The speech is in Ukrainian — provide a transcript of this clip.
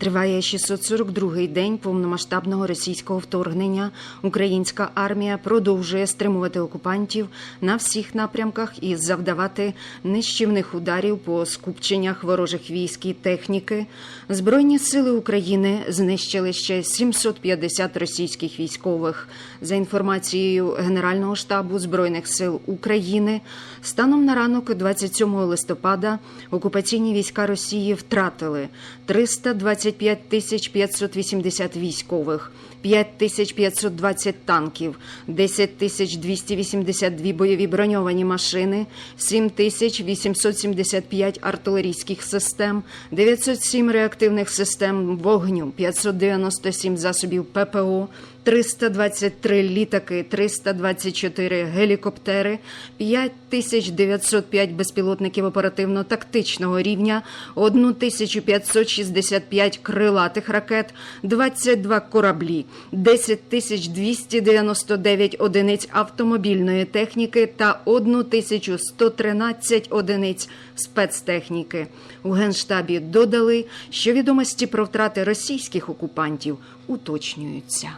Триває 642-й день повномасштабного російського вторгнення. Українська армія продовжує стримувати окупантів на всіх напрямках і завдавати нищівних ударів по скупченнях ворожих військ і техніки. Збройні сили України знищили ще 750 російських військових. За інформацією Генерального штабу збройних сил України, станом на ранок 27 листопада окупаційні війська Росії втратили 325 тисяч 580 військових, 5 тисяч 520 танків, 10 тисяч 282 бойові броньовані машини, 7 тисяч 875 артилерійських систем, 907 реактивних систем вогню, 597 засобів ППО, 323 літаки, 324 гелікоптери, 5905 безпілотників оперативно-тактичного рівня, 1565 крилатих ракет, 22 кораблі, 10299 одиниць автомобільної техніки та 1113 одиниць спецтехніки. У Генштабі додали, що відомості про втрати російських окупантів уточнюються.